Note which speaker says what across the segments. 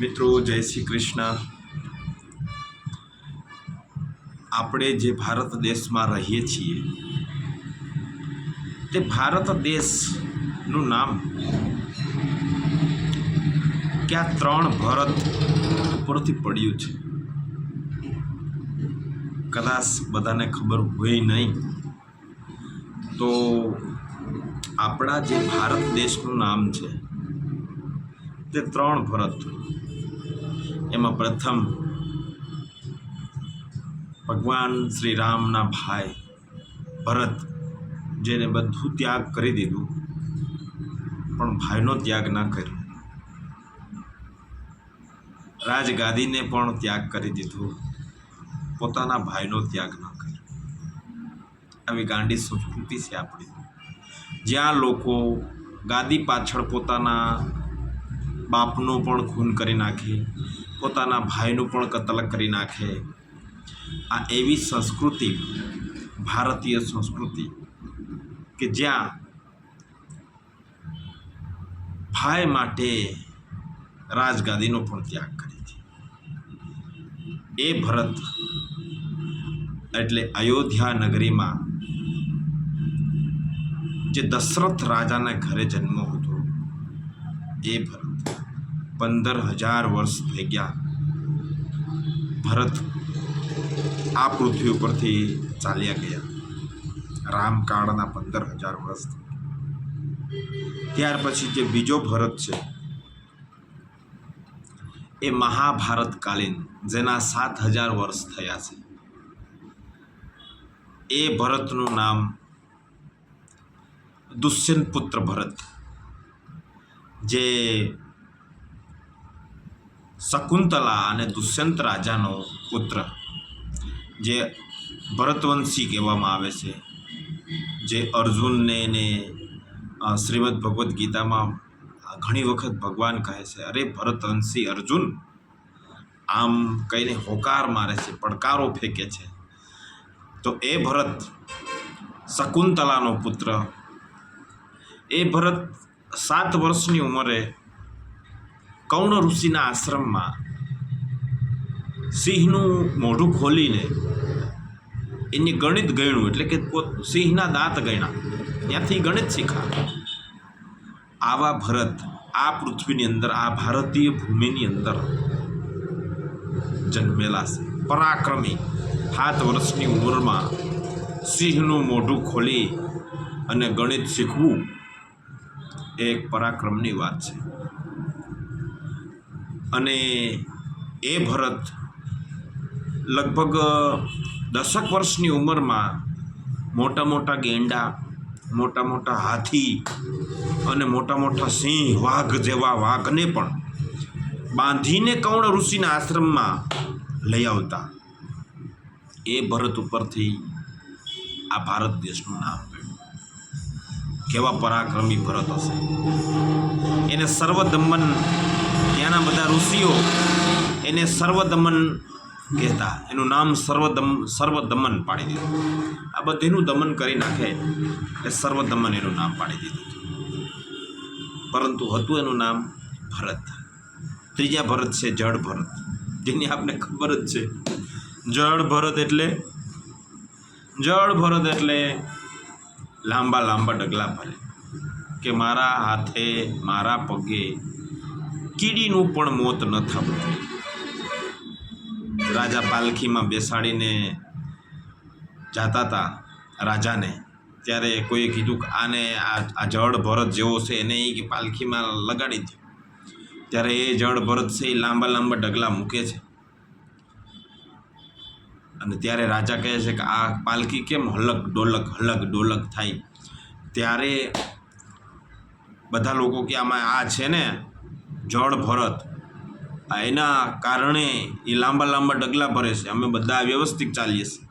Speaker 1: મિત્રો, જય શ્રી કૃષ્ણ. આપણે જે ભારત દેશમાં રહીએ છીએ, તે ભારત દેશનું નામ ક્યાં ત્રણ ભરત ઉપરથી પડ્યું છે? કદાચ બધાને ખબર હોય નહીં, તો આપણા જે ભારત દેશનું નામ છે, તે ત્રણ ભરત એમાં પ્રથમ ભગવાન શ્રી રામના ભાઈ ભરત જેને બધું ત્યાગ કરી દીધું, પણ ભાઈનો ત્યાગ ના કર્યો. રાજગાદીને પણ ત્યાગ કરી દીધો. પોતાના ભાઈનો ત્યાગ ન કર્યો. આવી ગાંડી સંસ્કૃતિ છે આપણી. જ્યાં લોકો ગાદી પાછળ પોતાના બાપનો પણ ખૂન કરી નાખે પોતાના ભાઈનું પણ કતલ કરી નાખે. આ એવી સંસ્કૃતિ, ભારતીય સંસ્કૃતિ, કે જ્યાં ભાઈ માટે રાજગાદીનો પણ ત્યાગ કરી છે. એ ભરત એટલે અયોધ્યા નગરીમાં જે દશરથ રાજાના ઘરે જન્મ હતો, એ ભરત. પંદર હજાર વર્ષ થઈ ગયા ભરત આ પૃથ્વી ઉપરથી ચાલ્યા ગયા. રામકાળના પંદર હજાર વર્ષ. ત્યાર પછી જે બીજો ભરત છે, એ મહાભારતકાલીન જેના સાત હજાર વર્ષ થયા છે. એ ભરતનું નામ દુષ્યંત પુત્ર ભરત, જે શકુંતલા અને દુષ્યંત રાજાનો પુત્ર જે ભરતવંશી કહેવામાં આવે છે જે અર્જુનને ને અ, શ્રીમદ ભગવદ્ ગીતામાં ઘણી વખત ભગવાન કહે છે અરે ભરતવંશી અર્જુન આમ કહીને હોકાર મારે છે પડકારો ફેંકે છે. તો એ ભરત શકુંતલાનો પુત્ર એ ભરત સાત વર્ષની ઉંમરે કૌણ ઋષિના આશ્રમમાં સિંહનું મોઢું ખોલીને એની ગણિત ગણ્યું, એટલે કે પોત, સિંહના દાંત ગણ્યા. ત્યાંથી ગણિત શીખા આવા ભરત, આ પૃથ્વીની અંદર, આ ભારતીય ભૂમિની અંદર જન્મેલા છે. પરાક્રમી, સાત વર્ષની ઉંમરમાં સિંહનું મોઢું ખોલી અને ગણિત શીખવું એ એક પરાક્રમની વાત છે. અને એ ભરત લગભગ દસક વર્ષની ઉંમરમાં મોટા મોટા ગેંડા, મોટા મોટા હાથી અને મોટા મોટા સિંહ, વાઘ જેવા વાઘને પણ બાંધીને કૌણ ઋષિના આશ્રમમાં લઈ આવતા? એ ભરત ઉપરથી આ ભારત દેશનું નામ કેવા પરાક્રમી ભરત હશે. એને સર્વદમન ત્યાંના બધા ઋષિઓ એને સર્વદમન કહેતા. એનું નામ સર્વદમ, સર્વદમન પાડી દીધું. આ બધીનું દમન કરી નાખે એટલે સર્વદમન એનું નામ પાડી દીધું. પરંતુ હતું એનું નામ ભરત. ત્રીજા ભરત છે જળ ભરત. જેની આપને ખબર જ છે. જળ ભરત એટલે જળ ભરત એટલે લાંબા લાંબા ડગલા ભરે કે મારા હાથે, મારા પગે કીડીનું પણ મોત ન થવું રાજા પાલખીમાં બેસાડીને જાતા હતા રાજાને. ત્યારે કોઈએ કીધું કે આને આ જળ ભરત જેવો છે એને એ પાલખીમાં લગાડી દો. ત્યારે એ જળ ભરત છે એ લાંબા લાંબા ડગલા મૂકે છે. અને ત્યારે રાજા કહે છે કે આ પાલખી કેમ હલક ડોલક હલક ડોલક થાય? ત્યારે બધા લોકો કે આમાં આ છે ને જળ ભરત. આ એના કારણે એ લાંબા લાંબા ડગલા ભરે છે. અમે બધા વ્યવસ્થિત ચાલીએ છીએ.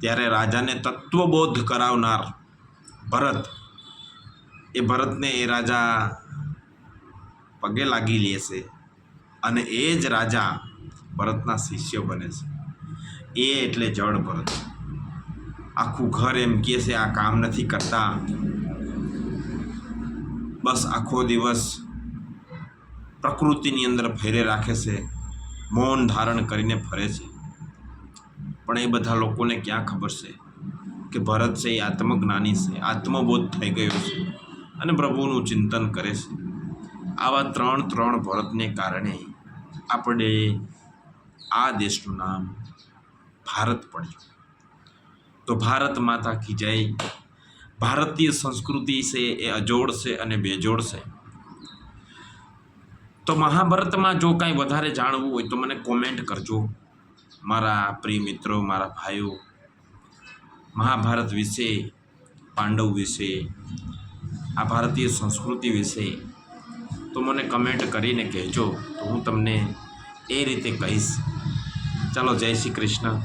Speaker 1: ત્યારે રાજાને તત્વબોધ કરાવનાર ભરત, એ ભરતને એ રાજા પગે લાગી લે છે અને એ જ રાજા ભરતના શિષ્ય બને છે. એ એટલે જળ ભરત. આખું ઘર એમ કહે છે, આ કામ નથી કરતા. બસ આખો દિવસ પ્રકૃતિની અંદર ફેરે રાખે છે, મૌન ધારણ કરીને ફરે છે. પણ એ બધા લોકોને ક્યાં ખબર છે કે ભરત છે એ આત્મજ્ઞાની છે, આત્મબોધ થઈ ગયો છે અને પ્રભુનું ચિંતન કરે છે. આવા ત્રણ ત્રણ ભરતને કારણે આપણે આ દેશનું નામ ભારત પડ્યું. તો ભારત માતા કી જય. ભારતીય સંસ્કૃતિ છે એ અજોડ છે અને બેજોડ છે. તો મહાભારતમાં જો કાંઈ વધારે જાણવું હોય તો મને કોમેન્ટ કરજો. મારા પ્રિય મિત્રો, મારા ભાઈઓ, મહાભારત વિશે, પાંડવ વિશે, આ ભારતીય સંસ્કૃતિ વિશે, તો મને કમેન્ટ કરીને કહેજો. તો હું તમને એ રીતે કહીશ. ચાલો, જય શ્રી કૃષ્ણ.